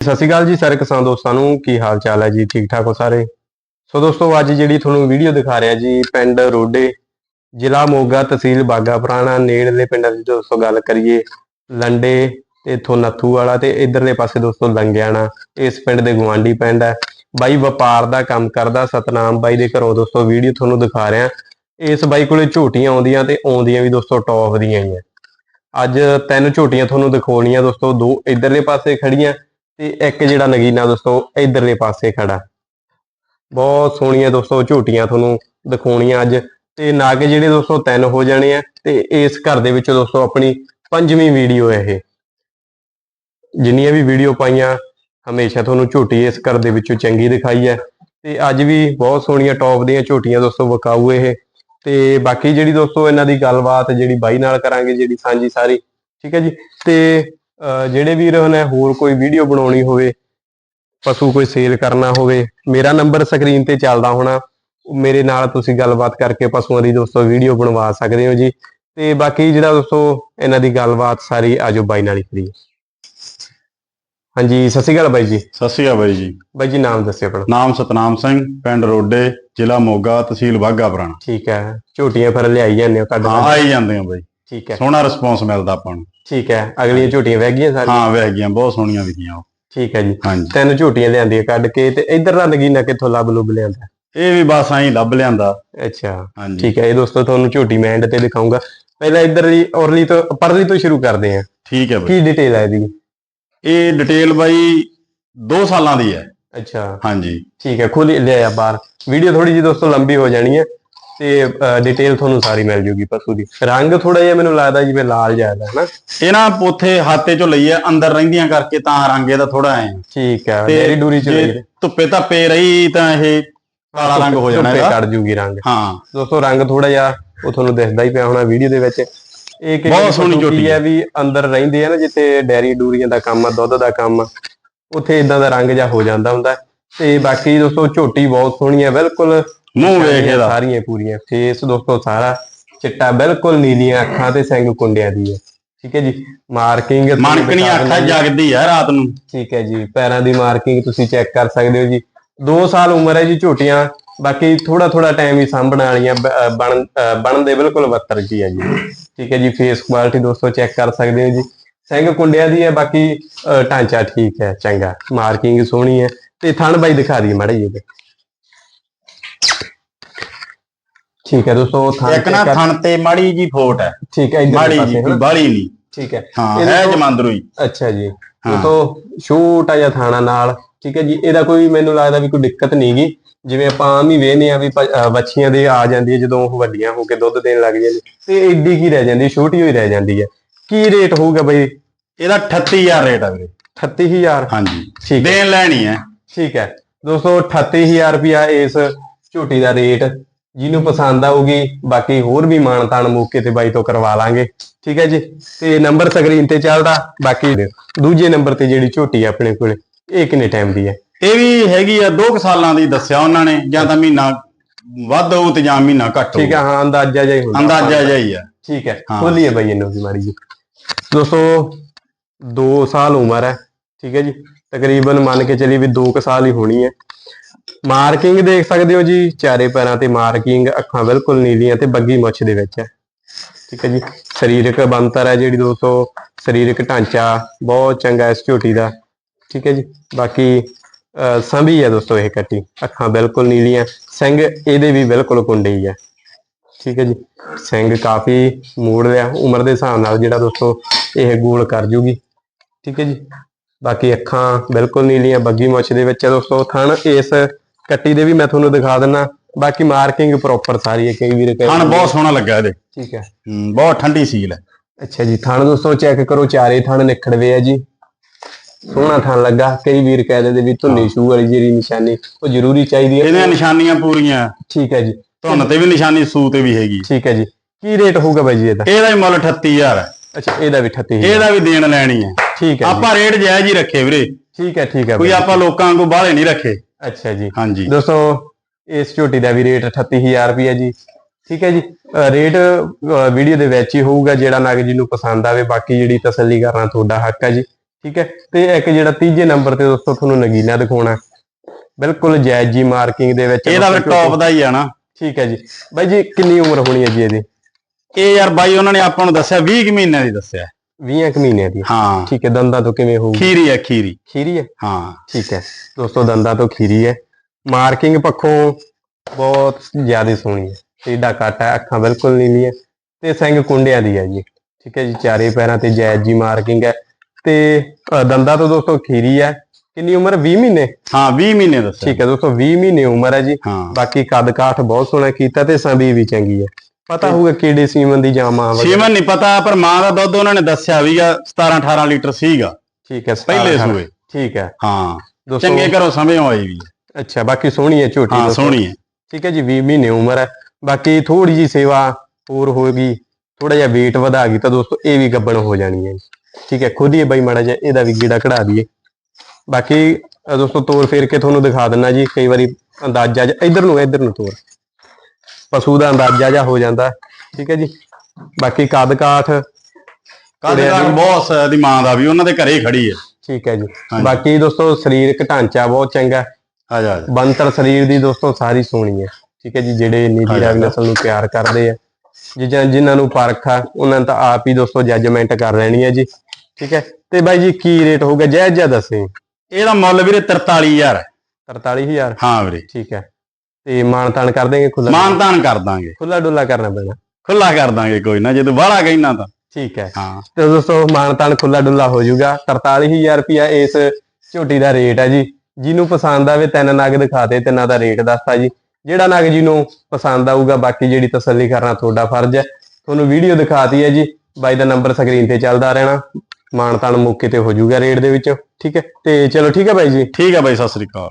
ਸਤਿ ਸ਼੍ਰੀ ਅਕਾਲ ਜੀ ਸਾਰੇ ਕਿਸਾਨ ਦੋਸਤਾਂ ਨੂੰ, ਕੀ ਹਾਲ ਚਾਲ ਹੈ ਜੀ? ਠੀਕ ਠਾਕ ਹੋ ਸਾਰੇ? ਸੋ ਦੋਸਤੋ, ਅੱਜ ਜਿਹੜੀ ਤੁਹਾਨੂੰ ਵੀਡੀਓ ਦਿਖਾ ਰਿਹਾ ਜੀ, ਪਿੰਡ ਰੋਡੇ, ਜ਼ਿਲ੍ਹਾ ਮੋਗਾ ਤਹਿਸੀਲ ਬਾਗਾ ਪੁਰਾਣਾ, ਨੇੜਲੇ ਪਿੰਡਾਂ ਦੀ ਦੋਸਤੋ ਗੱਲ ਕਰੀਏ, ਲੰਡੇ ਤੇ ਇਥੋਂ ਨੱਥੂ ਵਾਲਾ ਤੇ ਇਧਰਲੇ ਪਾਸੇ ਦੋਸਤੋ ਲੰਗਿਆਣਾ, ਇਸ ਪਿੰਡ ਦੇ ਗਵਾਂਢੀ ਪਿੰਡ ਹੈ। ਬਾਈ ਵਪਾਰ ਦਾ ਕੰਮ ਕਰਦਾ, ਸਤਨਾਮ ਬਾਈ ਦੇ ਘਰੋਂ ਦੋਸਤੋ ਵੀਡੀਓ ਤੁਹਾਨੂੰ ਦਿਖਾ ਰਿਹਾ। ਇਸ ਬਾਈ ਕੋਲੇ ਝੋਟੀਆਂ ਆਉਂਦੀਆਂ ਤੇ ਆਉਂਦੀਆਂ ਵੀ ਦੋਸਤੋ ਟੌਪ ਦੀਆਂ ਹੀ ਆ ਅੱਜ ਤਿੰਨ ਝੋਟੀਆਂ ਤੁਹਾਨੂੰ ਦਿਖਾਉਣੀਆਂ ਦੋਸਤੋ, ਦੋ ਇਧਰਲੇ ਪਾਸੇ ਖੜੀਆਂ ਤੇ ਇੱਕ ਜਿਹੜਾ ਨਗੀਨਾ ਦੋਸਤੋ, ਇਧਰਲੇ ਪਾਸੇ ਖੜਾ। ਬਹੁਤ ਸੋਹਣੀਆਂ ਦੋਸਤੋ, ਝੂਟੀਆਂ ਤੁਹਾਨੂੰ ਦਿਖਾਉਣੀਆਂ ਅੱਜ। ਤੇ ਨਾਗ ਜਿਹੜੇ ਦੋਸਤੋ, ਤਿੰਨ ਹੋ ਜਾਣੇ ਆ ਤੇ ਇਸ ਘਰ ਦੇ ਵਿੱਚ ਦੋਸਤੋ, ਆਪਣੀ ਪੰਜਵੀਂ ਵੀਡੀਓ ਹੈ ਇਹ। ਜਿੰਨੀਆਂ ਵੀ ਵੀਡੀਓ ਪਾਈਆਂ, ਹਮੇਸ਼ਾ ਤੁਹਾਨੂੰ ਝੂਟੀ ਇਸ ਘਰ ਦੇ ਵਿੱਚੋਂ ਚੰਗੀ ਦਿਖਾਈ ਹੈ। ਤੇ ਅੱਜ ਵੀ ਬਹੁਤ ਸੋਹਣੀਆਂ ਟੌਪ ਦੀਆਂ ਝੂਟੀਆਂ ਦੋਸਤੋ, ਵਿਕਾਊ ਇਹ। ਤੇ ਬਾਕੀ ਜਿਹੜੀ ਦੋਸਤੋ, ਇਹਨਾਂ ਦੀ ਗੱਲਬਾਤ ਜਿਹੜੀ ਬਾਈ ਨਾਲ ਕਰਾਂਗੇ, ਜਿਹੜੀ ਸਾਂਝੀ ਸਾਰੀ, ਠੀਕ ਹੈ ਜੀ? ਤੇ ਜਿਹੜੇ ਵੀਰ ਨੇ ਹੋਰ ਕੋਈ ਵੀਡੀਓ ਬਣਾਉਣੀ ਹੋਵੇ ਪਸ਼ੂ ਕੋਈ ਸੇਲ ਕਰਨਾ ਹੋਵੇ ਮੇਰਾ ਨੰਬਰ ਸਕਰੀਨ ਤੇ ਚੱਲਦਾ ਹੋਣਾ। ਮੇਰੇ ਨਾਲ ਤੁਸੀਂ ਗੱਲਬਾਤ ਕਰਕੇ ਪਸ਼ੂਆਂ ਦੀ ਦੋਸਤੋ ਵੀਡੀਓ ਬਣਵਾ ਸਕਦੇ ਹੋ ਜੀ। ਤੇ ਬਾਕੀ ਜਿਹੜਾ ਦੋਸਤੋ ਇਹਨਾਂ ਦੀ ਗੱਲਬਾਤ ਸਾਰੀ ਆਜੋ ਬਾਈ ਨਾਲ ਹੀ ਕਰੀਏ। ਹਾਂਜੀ ਸਤਿ ਸ਼੍ਰੀ ਅਕਾਲ ਬਾਈ ਜੀ। ਸਤਿ ਸ਼੍ਰੀ ਅਕਾਲ ਬਾਈ ਜੀ। ਬਾਈ ਜੀ ਨਾਮ ਦੱਸਿਓ ਆਪਣਾ। ਨਾਮ ਸਤਨਾਮ ਸਿੰਘ ਪਿੰਡ ਰੋਡੇ ਜ਼ਿਲ੍ਹਾ ਮੋਗਾ ਤਹਿਸੀਲ ਬਾਘਾ ਪੁਰਾਣਾ। ਠੀਕ ਹੈ ਝੋਟੀਆਂ ਫਿਰ ਲਿਆਈ ਜਾਂਦੇ ਹੋ ਕੱਢ ਹਾਂ ਕੱਢ। ਆਈ ਜਾਂਦੇ ਆ ਬਾਈ। ਠੀਕ ਹੈ। ਸੋਹਣਾ ਰਿਸਪੌਂਸ ਮਿਲਦਾ ਆਪਾਂ ਨੂੰ। ਠੀਕ ਹੈ ਅਗਲੀਆਂ ਝੋਟੀਆਂ ਵਹਿ ਗਈਆਂ ਸਾਰੀਆਂ? ਹਾਂ ਵਹਿ ਗਈਆਂ ਬਹੁਤ ਸੋਹਣੀਆਂ ਵਿਕੀਆਂ ਉਹ। ਠੀਕ ਹੈ ਜੀ। ਹਾਂਜੀ। ਤਿੰਨ ਝੋਟੀਆਂ ਲਿਆਂਦੀਆਂ ਕੱਢ ਕੇ ਤੇ ਇਧਰ ਦਾ ਨਗੀਨਾ ਕਿੱਥੋਂ ਲੱਭ ਲੁੱਭ ਲਿਆਂਦਾ? ਇਹ ਵੀ ਬਸ ਐਂ ਲੱਭ ਲਿਆਂਦਾ। ਅੱਛਾ ਠੀਕ ਹੈ ਇਹ ਦੋਸਤੋ ਤੁਹਾਨੂੰ ਝੋਟੀ ਮੈਂ ਐਂਡ ਤੇ ਦਿਖਾਉਂਗਾ ਪਹਿਲਾਂ ਇੱਧਰ ਦੀ ਔਰਲੀ ਤੋਂ ਪਰਲੀ ਤੋਂ ਸ਼ੁਰੂ ਕਰਦੇ ਹਾਂ। ਠੀਕ ਹੈ ਬਾਈ। ਕੀ ਡਿਟੇਲ ਹੈ ਇਹਦੀ? ਇਹ ਡਿਟੇਲ ਬਾਈ 2 ਸਾਲਾਂ ਦੀ ਹੈ। ਅੱਛਾ। ਹਾਂਜੀ। ਠੀਕ ਹੈ ਖੋਲੀ ਲਿਆ ਬਾਹਰ। ਵੀਡੀਓ ਥੋੜੀ ਜੀ ਦੋਸਤੋ ਲੰਬੀ ਹੋ ਜਾਣੀ ਹੈ। ਤੇ ਡਿਟੇਲ ਤੁਹਾਨੂੰ ਸਾਰੀ ਮਿਲ ਜੂਗੀ ਪਸ਼ੂ ਦੀ। ਰੰਗ ਥੋੜਾ ਜਿਹਾ ਮੈਨੂੰ ਲੱਗਦਾ ਜਿਵੇਂ ਲਾਲ ਜ਼ਿਆਦਾ ਹੈ ਨਾ ਇਹ ਨਾ ਪੋਥੇ ਹਾਤੇ ਚੋਂ ਲਈ ਹੈ ਅੰਦਰ ਰਹਿੰਦੀਆਂ ਕਰਕੇ ਤਾਂ ਰੰਗ ਇਹਦਾ ਥੋੜਾ ਐ। ਠੀਕ ਹੈ ਡੇਰੀ ਡੂਰੀ ਚ ਲਈ ਧੁੱਪੇ ਧੱਪੇ ਰਹੀ ਤਾਂ ਇਹ ਕਾਲਾ ਰੰਗ ਹੋ ਜਾਣਾ ਇਹਦਾ ਕੱਢ ਜੂਗੀ ਰੰਗ। ਹਾਂ। ਦੋਸਤੋ ਰੰਗ ਥੋੜਾ ਜਿਹਾ ਉਹ ਤੁਹਾਨੂੰ ਦਿਖਦਾ ਹੀ ਪਿਆ ਹੋਣਾ ਵੀਡੀਓ ਦੇ ਵਿੱਚ। ਇਹ ਕਿ ਬਹੁਤ ਸੋਹਣੀ ਝੋਟੀ ਹੈ ਵੀ ਅੰਦਰ ਰਹਿੰਦੇ ਆ ਨਾ ਜਿੱਥੇ ਡੈਰੀ ਡੂਰੀਆਂ ਦਾ ਕੰਮ ਆ ਦੁੱਧ ਦਾ ਕੰਮ ਆ ਉੱਥੇ ਇਦਾਂ ਦਾ ਰੰਗ ਜਿਹਾ ਹੋ ਜਾਂਦਾ ਹੁੰਦਾ। ਤੇ ਬਾਕੀ ਦੋਸਤੋ ਝੋਟੀ ਬਹੁਤ ਸੋਹਣੀ ਹੈ ਬਿਲਕੁਲ ਮੂੰਹ ਵੇਖ ਇਹਦਾ। ਸਾਰੀਆਂ ਪੂਰੀਆਂ। ਫੇਸ ਦੋਸਤੋ ਸਾਰਾ ਚਿੱਟਾ ਬਿਲਕੁਲ ਨੀਲੀਆਂ ਅੱਖਾਂ ਤੇ ਸਿੰਘ ਕੁੰਡਿਆਂ ਦੀ ਹੈ। ਠੀਕ ਹੈ ਜੀ? ਮਾਰਕਿੰਗ ਮਣਕਣੀ ਅੱਖਾਂ ਜਗਦੀ ਆ ਰਾਤ ਨੂੰ। ਠੀਕ ਹੈ ਜੀ ਪੈਰਾਂ ਦੀ ਮਾਰਕਿੰਗ ਤੁਸੀਂ ਚੈੱਕ ਕਰ ਸਕਦੇ ਹੋ ਜੀ। 2 ਸਾਲ ਉਮਰ ਹੈ ਜੀ ਝੋਟੀਆਂ ਬਾਕੀ ਥੋੜਾ ਥੋੜਾ ਟਾਈਮ ਹੀ ਸਾਂਭਣ ਵਾਲੀਆਂ ਬਣ ਬਣਨ ਦੇ ਬਿਲਕੁਲ ਬੱਤਰ ਜੀ ਹੈ ਜੀ। ਠੀਕ ਹੈ ਜੀ ਫੇਸ ਕੁਆਲਿਟੀ ਦੋਸਤੋ ਚੈੱਕ ਕਰ ਸਕਦੇ ਹੋ ਜੀ। ਸਿੰਘ ਕੁੰਡਿਆਂ ਦੀ ਹੈ ਬਾਕੀ ਢਾਂਚਾ ਠੀਕ ਹੈ ਚੰਗਾ। ਮਾਰਕਿੰਗ ਸੋਹਣੀ ਹੈ। ਤੇ ਥਣ ਬਾਈ ਦਿਖਾ ਦੀ ਮਾੜਾ ਜੀ ਇਹਦੇ। ਠੀਕ ਹੈ ਦੋਸਤੋ ਥਣ ਇੱਕ ਨਾ ਥਣ ਤੇ ਮਾੜੀ ਜੀ ਫੋਟ ਹੈ। ਠੀਕ ਹੈ ਮਾੜੀ ਜੀ? ਬਾਲੀ ਨਹੀਂ ਠੀਕ ਹੈ। ਹਾਂ ਇਹਦੇ ਹੈ ਤੋਂ- ਜਮਾਂਦਰੂ ਹੀ ਅੱਛਾ ਜੀ। ਹਾਂ। ਉਹ ਤੋਂ ਛੋਟਾ ਜਿਹਾ ਥਾਣਾ ਨਾਲ ਠੀਕ ਹੈ ਜੀ ਇਹਦਾ ਕੋਈ ਮੈਨੂੰ ਲੱਗਦਾ ਵੀ ਕੋਈ ਦਿੱਕਤ ਨਹੀਂ ਗੀ। ਜਿਵੇਂ ਆਪਾਂ ਆਮ ਹੀ ਵੇਖਨੇ ਆ ਵੀ ਬੱਚੀਆਂ ਦੇ ਆ ਜਾਂਦੀ ਹੈ ਜਦੋਂ ਉਹ ਵੱਡੀਆਂ ਹੋ ਕੇ ਦੁੱਧ ਦੇਣ ਲੱਗ ਜਾਂਦੀ ਤੇ ਏਡੀ ਕੀ ਰਹਿ ਜਾਂਦੀ ਛੋਟੀ ਹੋਈ ਰਹਿ ਜਾਂਦੀ ਹੈ। ਕੀ ਰੇਟ ਹੋਊਗਾ ਬਈ? ਇਹਦਾ 38000 ਰੇਟ ਆ ਵੀਰੇ। 38000 ਹਾਂਜੀ। ਠੀਕ ਹੈ। ਦੇਣ ਲੈਣੀ ਹੈ। ਠੀਕ ਹੈ। ਦੋਸਤੋ 38000 ਰੁਪਿਆ ਇਸ ਝੋਟੀ ਦਾ ਰੇਟ। ਜਿਹਨੂੰ ਪਸੰਦ ਆਊਗੀ ਬਾਕੀ ਹੋਰ ਵੀ ਮਾਣ ਤਾਣ ਮੌਕੇ ਤੇ ਬਾਈ ਤੋਂ ਕਰਵਾ ਲਾਂਗੇ। ਠੀਕ ਹੈ ਜੀ? ਤੇ ਨੰਬਰ ਸਕਰੀਨ ਤੇ ਚੱਲਦਾ ਬਾਕੀ ਦੂਜੇ ਨੰਬਰ ਤੇ ਜਿਹੜੀ ਝੋਟੀ ਆਪਣੇ ਕੋਲੇ ਇਹ ਕਿੰਨੇ ਟਾਈਮ ਦੀ ਹੈ ਇਹ ਵੀ ਹੈਗੀ ਆ 2 ਸਾਲਾਂ ਦੀ ਦੱਸਿਆ ਉਹਨਾਂ ਨੇ ਜਾਂ ਤਾਂ ਮਹੀਨਾ ਵੱਧ ਹੋਊ ਤੇ ਜਾਂ ਮਹੀਨਾ ਘੱਟ ਹੋਊ ਠੀਕ ਹੈ ਹਾਂ ਅੰਦਾਜ਼ਾ ਜਿਹਾ ਹੀ ਹੁੰਦਾ। ਅੰਦਾਜ਼ਾ ਜਿਹਾ ਹੀ ਆ। ਠੀਕ ਹੈ ਹਾਂ। ਖੋਲੀਏ ਬਾਈ ਇਹਨੂੰ ਵੀ ਮਾਰੀ ਜੀ ਦੋਸਤੋ 2 ਸਾਲ ਉਮਰ ਹੈ ਠੀਕ ਹੈ ਜੀ? ਤਕਰੀਬਨ ਮੰਨ ਕੇ ਚੱਲੀ ਵੀ 2 ਸਾਲ ਹੀ ਹੋਣੀ ਹੈ। ਮਾਰਕਿੰਗ ਦੇਖ ਸਕਦੇ ਹੋ ਜੀ, ਚਾਰੇ ਪੈਰਾਂ ਤੇ ਮਾਰਕਿੰਗ, ਅੱਖਾਂ ਬਿਲਕੁਲ ਨੀਲੀਆਂ ਤੇ ਬੱਗੀ ਮੁੱਛ ਦੇ ਵਿੱਚ ਹੈ। ਠੀਕ ਹੈ ਜੀ, ਸਰੀਰਕ ਬਣਤਰ ਹੈ ਜਿਹੜੀ ਦੋਸਤੋ, ਸਰੀਰਕ ਢਾਂਚਾ ਬਹੁਤ ਚੰਗਾ ਇਸ ਝੋਟੀ ਦਾ। ਠੀਕ ਹੈ ਜੀ, ਬਾਕੀ ਸੰਭੀ ਹੈ ਦੋਸਤੋ ਇਹ ਕੱਟੀ, ਅੱਖਾਂ ਬਿਲਕੁਲ ਨੀਲੀਆਂ ਸਿੰਘ ਇਹਦੇ ਵੀ ਬਿਲਕੁਲ ਕੁੰਡੇ ਹੀ। ਹੈ ਠੀਕ ਹੈ ਜੀ ਸਿੰਘ ਕਾਫੀ ਮੂੜ ਲਿਆ ਉਮਰ ਦੇ ਹਿਸਾਬ ਨਾਲ ਜਿਹੜਾ ਦੋਸਤੋ ਇਹ ਗੋਲ ਕਰ ਜੂਗੀ। ਠੀਕ ਹੈ ਜੀ, ਬਾਕੀ ਅੱਖਾਂ ਬਿਲਕੁਲ ਨੀਲੀਆਂ, ਬੱਗੀ ਮੁੱਛ ਦੇ ਵਿੱਚ ਹੈ ਦੋਸਤੋ, ਥਣ ਇਸ ਕੱਟੀ ਦੇ ਵੀ ਮੈਂ ਤੁਹਾਨੂੰ ਦਿਖਾ ਦਿੰਨਾ। ਬਾਕੀ ਮਾਰਕਿੰਗ ਪ੍ਰੋਪਰ ਸਾਰੀ ਹੈ ਕਈ ਵੀਰ ਥਣ ਬਹੁਤ ਸੋਹਣਾ ਲੱਗਾ ਇਹਦੇ। ਠੀਕ ਹੈ। ਹੂੰ, ਬਹੁਤ ਠੰਡੀ ਸੀਲ ਹੈ। ਅੱਛਾ ਜੀ ਥਣ ਦੋਸਤੋ ਚੈੱਕ ਕਰੋ ਚਾਰੇ ਥਣ ਨਿਖੜਵੇ ਆ ਜੀ। ਸੋਹਣਾ ਥਣ ਲੱਗਾ। ਕਈ ਵੀਰ ਕਹਿ ਦਿੰਦੇ ਵੀ ਧੁੰਨੀ ਸ਼ੂ ਵਾਲੀ ਜਿਹੜੀ ਨਿਸ਼ਾਨੀ ਉਹ ਜ਼ਰੂਰੀ ਚਾਹੀਦੀ ਇਹਦੀਆਂ ਹੈ ਨਿਸ਼ਾਨੀਆਂ ਪੂਰੀਆਂ। ਠੀਕ ਹੈ ਜੀ। ਧੁੰਨ ਤੇ ਵੀ ਨਿਸ਼ਾਨੀ ਸੂ ਤੇ ਵੀ ਹੈਗੀ। ਠੀਕ ਹੈ ਜੀ। ਕੀ ਰੇਟ ਹੋਊਗਾ ਬਾਈ ਜੀ ਇਹਦਾ? ਇਹਦਾ ਹੀ ਮੁੱਲ 38000 ਹੈ। ਅੱਛਾ ਇਹਦਾ ਵੀ 38 ਇਹਦਾ ਵੀ ਦੇਣ ਲੈਣੀ ਹੈ। ਠੀਕ ਹੈ ਜੀ। ਆਪਾਂ ਰੇਟ ਜਾਇਜ਼ ਹੀ ਰੱਖੇ ਵੀਰੇ। ਠੀਕ ਹੈ ਠੀਕ ਹੈ ਕੋਈ ਬਾਈ। ਆਪਾਂ ਲੋਕਾਂ ਵਾਂਗੂ ਬਾਹਲੇ ਨਹੀਂ ਰੱਖੇ। ਅੱਛਾ ਜੀ। ਹਾਂਜੀ। ਦੋਸਤੋ ਇਸ ਝੋਟੀ ਦਾ ਵੀ ਰੇਟ 38000 ਰੁਪਏ ਜੀ। ਠੀਕ ਹੈ ਜੀ। ਰੇਟ ਵੀਡੀਓ ਦੇ ਵਿੱਚ ਹੀ ਹੋਊਗਾ ਜਿਹੜਾ ਨਗ ਜੀ ਨੂੰ ਪਸੰਦ ਆਵੇ। ਬਾਕੀ ਜਿਹੜੀ ਤਸੱਲੀ ਕਰਨਾ ਤੁਹਾਡਾ ਹੱਕ ਹੈ ਜੀ। ਠੀਕ ਹੈ। ਤੇ ਇੱਕ ਜਿਹੜਾ ਤੀਜੇ ਨੰਬਰ ਤੇ ਦੋਸਤੋ ਤੁਹਾਨੂੰ ਨਗੀਨਾ ਦਿਖਾਉਣਾ। ਬਿਲਕੁਲ ਜਾਇਜ਼ ਜੀ ਮਾਰਕਿੰਗ ਦੇ ਵਿੱਚ ਇਹਦਾ ਫਿਰ ਟੌਪ ਦਾ ਹੀ ਆ ਨਾ। ਠੀਕ ਹੈ ਜੀ। ਬਾਈ ਜੀ ਕਿੰਨੀ ਉਮਰ ਹੋਣੀ ਹੈ ਜੀ ਇਹਦੀ? ਇਹ ਯਾਰ ਬਾਈ ਉਹਨਾਂ ਨੇ ਆਪਾਂ ਨੂੰ ਦੱਸਿਆ 20 ਕੁ ਮਹੀਨਿਆਂ ਦੀ ਦੱਸਿਆ। 20 ਕੁ ਮਹੀਨਿਆਂ ਦੀ। ਹਾਂ। ਠੀਕ ਹੈ ਦੰਦਾਂ ਤੋਂ ਕਿਵੇਂ ਹੋਊਗੀ? ਖੀਰੀ ਆ ਖੀਰੀ। ਖੀਰੀ ਹੈ? ਹਾਂ। ਠੀਕ ਹੈ। ਦੋਸਤੋ ਦੰਦਾਂ ਤੋਂ ਖੀਰੀ ਹੈ। ਮਾਰਕਿੰਗ ਪੱਖੋਂ ਬਹੁਤ ਜ਼ਿਆਦਾ ਸੋਹਣੀ ਹੈ। ਟੇਡਾ ਕੱਟ ਹੈ ਅੱਖਾਂ ਬਿਲਕੁਲ ਨੀਲੀਆਂ ਤੇ ਸਿੰਘ ਕੁੰਡਿਆਂ ਦੀ ਹੈ ਜੀ। ਠੀਕ ਹੈ ਜੀ ਚਾਰੇ ਪੈਰਾਂ ਤੇ ਜਾਇਜ਼ ਜੀ ਮਾਰਕਿੰਗ ਹੈ ਤੇ ਦੰਦਾਂ ਤੋਂ ਦੋਸਤੋ ਖੀਰੀ ਹੈ। ਕਿੰਨੀ ਉਮਰ? 20 ਮਹੀਨੇ? ਹਾਂ 20 ਮਹੀਨੇ ਦੱਸਿਆ। ਠੀਕ ਹੈ ਦੋਸਤੋ 20 ਮਹੀਨੇ ਉਮਰ ਹੈ ਜੀ। ਹਾਂ। ਬਾਕੀ ਕੱਦ ਕਾਠ ਬਹੁਤ ਸੋਹਣਾ ਕੀਤਾ ਤੇ ਸੰਭੀ ਵੀ ਚੰਗੀ ਹੈ। ਪਤਾ ਹੋਊਗਾ ਕਿਹੜੇ ਸੀਮਨ ਦੀ ਜਾਂ ਮਾਂ ਵਗੈਰਾ। ਸੀਮਨ ਨਹੀਂ ਪਤਾ ਪਰ ਮਾਂ ਦਾ ਦੁੱਧ ਉਹਨਾਂ ਨੇ ਦੱਸਿਆ ਵੀਗਾ 17 18 ਲੀਟਰ ਸੀਗਾ। ਠੀਕ ਹੈ ਪਹਿਲੇ ਸੂਏ। ਠੀਕ ਹੈ। ਹਾਂ। ਦੋਸਤੋ ਚੰਗੇ ਘਰੋਂ ਸਮੇਂ ਆਈ ਵੀ। ਅੱਛਾ ਬਾਕੀ ਸੋਹਣੀ ਹੈ ਝੋਟੀ ਹਾਂ ਦੋਸਤੋ। ਸੋਹਣੀ ਹੈ। ਠੀਕ ਹੈ ਜੀ 20 ਮਹੀਨੇ ਉਮਰ ਹੈ। ਬਾਕੀ ਥੋੜੀ ਜੀ ਸੇਵਾ ਹੋਰ ਹੋਏਗੀ ਥੋੜਾ ਜਿਹਾ weight ਵਧਾ ਗਈ ਤਾਂ ਦੋਸਤੋ ਇਹ ਵੀ ਗੱਬਣ ਹੋ ਜਾਣੀ ਹੈ ਠੀਕ ਹੈ ਖੁਦ ਹੀ ਬਈ ਮੜਾ ਜਿਹਾ ਇਹਦਾ ਵੀ ਗੀੜਾ ਕਢਾ ਦਈਏ। ਬਾਕੀ ਅ, ਦੋਸਤੋ ਤੋਰ ਫੇਰ ਕੇ ਤੁਹਾਨੂੰ ਦਿਖਾ ਦਿੰਨਾ ਜੀ ਕਈ ਵਾਰੀ ਅੰਦਾਜ਼ਾ ਜਿਹਾ- ਇੱਧਰ ਨੂੰ ਇੱਧਰ ਨੂੰ ਤੋਰ। ਪਸ਼ੂ ਦਾ ਅੰਦਾਜ਼ਾ ਜਿਹਾ ਹੋ ਜਾਂਦਾ। ਠੀਕ ਹੈ ਜੀ। ਬਾਕੀ ਕੱਦ ਕਾਠ ਕਾਦੇ ਦਾ ਬਹੁਤ ਦੀ ਮਾਂ ਦਾ ਵੀ ਉਹਨਾਂ ਦੇ ਘਰੇ ਖੜੀ ਹੈ। ਠੀਕ ਹੈ ਜੀ। ਬਾਕੀ ਦੋਸਤੋ ਸਰੀਰਕ ਢਾਂਚਾ ਬਹੁਤ ਚੰਗਾ। ਆ ਜਾ ਜਾ। ਬੰਤਰ ਸਰੀਰ ਦੀ ਦੋਸਤੋ ਸਾਰੀ ਸੋਹਣੀ ਹੈ। ਠੀਕ ਹੈ ਜੀ ਜਿਹੜੇ ਨੀਲੀ। ਰਾਵੀ ਨਸਲ ਨੂੰ ਪਿਆਰ ਕਰਦੇ ਆ। ਜਿਹਾਂ ਜਿਨ੍ਹਾਂ ਨੂੰ ਪਰਖ ਆ ਉਹਨਾਂ ਨੇ ਤਾਂ ਆਪ ਹੀ ਦੋਸਤੋ ਜੱਜਮੈਂਟ ਕਰ ਲੈਣੀ ਹੈ ਜੀ। ਠੀਕ ਹੈ। ਤੇ ਬਾਈ ਜੀ ਕੀ ਰੇਟ ਹੋਊਗਾ? ਜਾਇਜ਼ ਜਿਹਾ ਦੱਸੇ। ਇਹਦਾ ਮੁੱਲ ਵੀਰੇ 43000 ਹੈ। 43000 ਹਾਂ ਵੀਰੇ। ਠੀਕ ਹੈ। ਤੇ ਮਾਨ ਤਾਨ ਕਰ ਦੇਂਗੇ ਖੁੱਲਾ ਮਾਨ ਤਾਨ ਕਰ ਦਾਂਗੇ। ਖੁੱਲਾ ਡੁੱਲਾ ਕਰਨਾ ਪੈਣਾ। ਖੁੱਲਾ ਕਰ ਦਾਂਗੇ ਕੋਈ ਨਾ ਜੇ ਤੂੰ ਬਾਹਲਾ ਕਹਿਣਾ ਤਾਂ। ਠੀਕ ਹੈ। ਹਾਂ। ਤੇ ਦੋਸਤੋ ਮਾਨ ਤਾਨ ਖੁੱਲਾ ਡੁੱਲਾ ਹੋ ਜਾਊਗਾ। 43000 ਰੁਪਿਆ ਇਸ ਝੋਟੀ ਦਾ ਰੇਟ ਹੈ ਜੀ। ਜਿਹਨੂੰ ਪਸੰਦ ਆਵੇ ਤਿੰਨ ਨਗ ਦਿਖਾਤੇ ਤਿੰਨਾਂ ਦਾ ਰੇਟ ਦੱਸਤਾ ਜੀ। ਜਿਹੜਾ ਨਗ ਜਿਹਨੂੰ ਪਸੰਦ ਆਊਗਾ ਬਾਕੀ ਜਿਹੜੀ ਤਸੱਲੀ ਕਰਨਾ ਤੁਹਾਡਾ ਫਰਜ਼ ਹੈ। ਤੁਹਾਨੂੰ ਵੀਡੀਓ ਦਿਖਾਤੀ ਹੈ ਜੀ। ਬਾਈ ਦਾ ਨੰਬਰ ਸਕਰੀਨ ਤੇ ਚੱਲਦਾ ਰਹਿਣਾ। ਮਾਨ ਤਾਨ ਮੌਕੇ ਤੇ ਹੋ ਜਾਊਗਾ ਰੇਟ ਦੇ ਵਿੱਚ। ਠੀਕ ਹੈ। ਤੇ ਚਲੋ ਠੀਕ ਹੈ ਬਾਈ ਜੀ। ਠੀਕ ਹੈ ਬਾਈ ਸਤਿ ਸ੍ਰੀ ਅਕਾਲ।